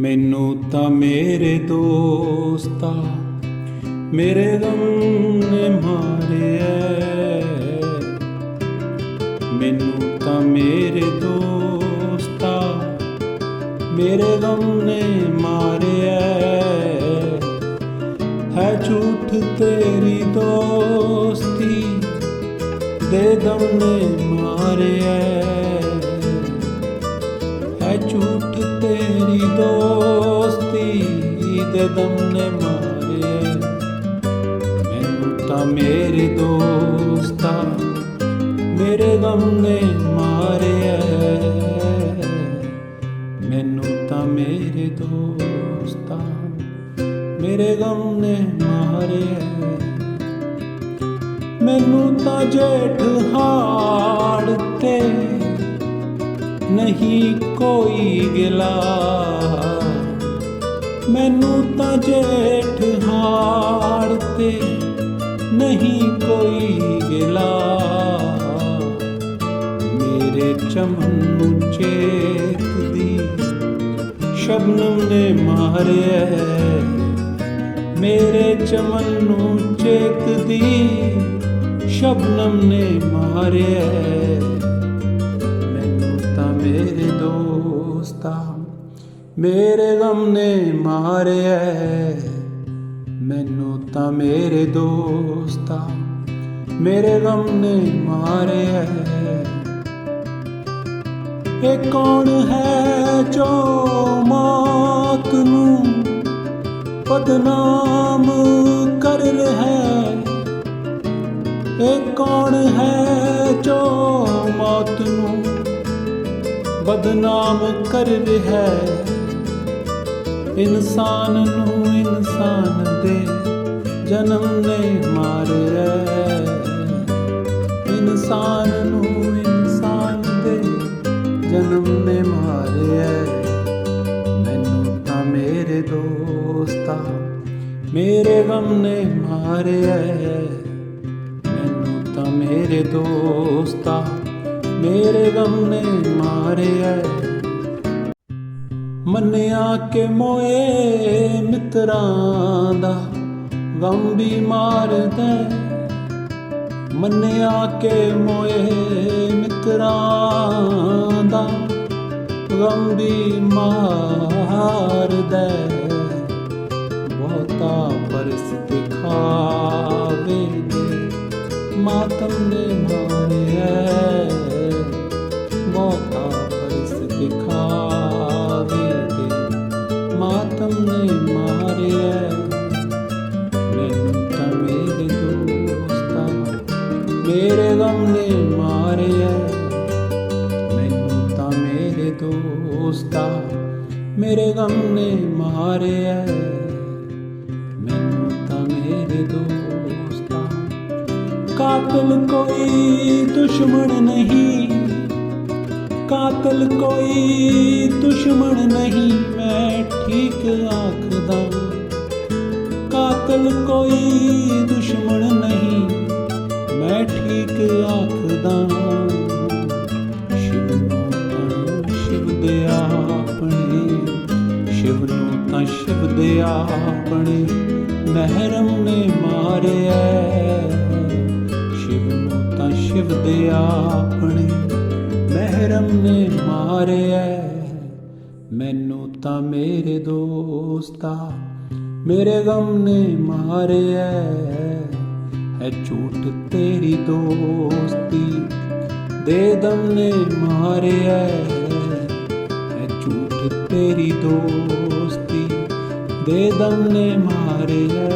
ਮੈਨੂੰ ਤਾਂ ਮੇਰੇ ਦੋਸਤਾ, ਮੇਰੇ ਗਮ ਨੇ ਮਾਰਿਆ। ਮੈਨੂੰ ਤਾਂ ਮੇਰੇ ਦੋਸਤਾ, ਮੇਰੇ ਗਮ ਨੇ ਮਾਰਿਆ। ਹੈ ਝੂਠ ਤੇਰੀ ਦੋਸਤੀ, ਦੇ ਦਮ ਨੇ ਮਾਰਿਆ। ਹੈ ਝੂਠ ਤੇਰੀ ਦੋਸਤੀ ਦੇ ਦਮ ਨੇ ਮਾਰਿਆ ਮੈਨੂੰ ਤਾਂ ਮੇਰੇ ਦੋਸਤਾ ਮੇਰੇ ਗਮ ਨੇ ਮਾਰਿਆ ਮੈਨੂੰ ਤਾਂ ਮੇਰੇ ਦੋਸਤਾ ਮੇਰੇ ਗਮ ਨੇ ਮਾਰਿਆ ਮੈਨੂੰ ਤਾਂ ਜੇਠ ਹਾੜ ਤੇ ਨਹੀਂ ਕੋਈ ਗਿਲਾ। ਮੈਨੂੰ ਤਾਂ ਜੇਠ ਹਾੜ ਤੇ ਨਹੀਂ ਕੋਈ ਗਿਲਾ। ਮੇਰੇ ਚਮਨ ਨੂੰ ਚੇਤਦੀ ਸ਼ਬਨਮ ਨੇ ਮਾਰਿਆ ਮੇਰੇ ਚਮਨ ਨੂੰ ਚੇਤਦੀ ਸ਼ਬਨਮ ਨੇ ਮਾਰਿਆ ਮੇਰੇ ਦੋਸਤਾ, ਮੇਰੇ ਗਮ ਨੇ ਮਾਰਿਆ ਮੈਨੂੰ ਤਾਂ ਮੇਰੇ ਦੋਸਤਾ, ਮੇਰੇ ਗਮ ਨੇ ਮਾਰਿਆ ਇਹ ਕੌਣ ਹੈ ਜੋ ਮਾਤ ਨੂੰ ਬਦਨਾਮ ਬਦਨਾਮ ਕਰ ਰਿਹਾ ਇਨਸਾਨ ਨੂੰ ਇਨਸਾਨ ਦੇ ਜਨਮ ਨੇ ਮਾਰਿਆ ਇਨਸਾਨ ਨੂੰ ਇਨਸਾਨ ਦੇ ਜਨਮ ਨੇ ਮਾਰਿਆ ਮੈਨੂੰ ਤਾਂ ਮੇਰੇ ਦੋਸਤਾ, ਮੇਰੇ ਗਮ ਨੇ ਮਾਰਿਆ ਮੈਨੂੰ ਤਾਂ ਮੇਰੇ ਦੋਸਤਾ ਮੇਰੇ ਗਮ ਨੇ ਮਾਰਿਆ। ਮੰਨਿਆ ਕਿ ਮੋਏ ਮਿੱਤਰਾਂ ਦਾ ਗਮ ਵੀ ਮਾਰਦਾ ਮੰਨਿਆ ਕਿ ਮੋਏ ਮਿੱਤਰਾਂ ਦਾ ਗਮ ਵੀ ਮਾਰਦਾ ਬਹੁਤਾ ਪਰਸ ਦਿਖਾਵੇ ਦੇ ਮਾਤਮ ਨੇ ਮਾਰਿਆ ਬਹੁਤਾ ਪਰਸ ਦਿਖਾਵੇ ਦੇ ਮਾਤਮ ਨੇ ਮਾਰਿਆ ਮੈਨੂੰ ਤਾਂ ਮੇਰੇ ਦੋਸਤਾਂ, ਮੇਰੇ ਗਮ ਨੇ ਮਾਰਿਆ ਮੈਨੂੰ ਤਾਂ ਮੇਰੇ ਦੋਸਤਾਂ, ਮੇਰੇ ਗਮ ਨੇ ਮਾਰਿਆ ਕਾਤਲ ਕੋਈ ਦੁਸ਼ਮਣ ਨਹੀਂ। ਕਾਤਲ ਕੋਈ ਦੁਸ਼ਮਣ ਨਹੀਂ, ਮੈਂ ਠੀਕ ਆਖਦਾ। ਕਾਤਲ ਕੋਈ ਦੁਸ਼ਮਣ ਨਹੀਂ, ਮੈਂ ਠੀਕ ਆਖਦਾ। ਸ਼ਿਵ ਨੂੰ ਤਾਂ ਸ਼ਿਵ ਦੇ ਆਪਣੇ, ਸ਼ਿਵ ਨੂੰ ਤਾਂ ਸ਼ਿਵ ਦੇ ਆਪਣੇ। ਮਹਿਰਮ ਨੇ ਮਾਰਿਆ। ਤਾਂ ਦੇ ਆਪਣੇ। ਮਹਿਰਮ ਨੇ ਮਾਰਿਆ। ਮੈਨੂੰ ਤਾਂ ਮੇਰੇ ਦੋਸਤਾ ਮੇਰੇ ਗਮ ਨੇ ਮਾਰਿਆ। ਹੈ ਝੂਠ ਤੇਰੀ ਦੋਸਤੀ ਦੇ ਦਮ ਨੇ ਮਾਰਿਆ। ਹੈ ਝੂਠ ਤੇਰੀ ਦੋਸਤੀ ਦੇ ਦਮ ਨੇ ਮਾਰਿਆ।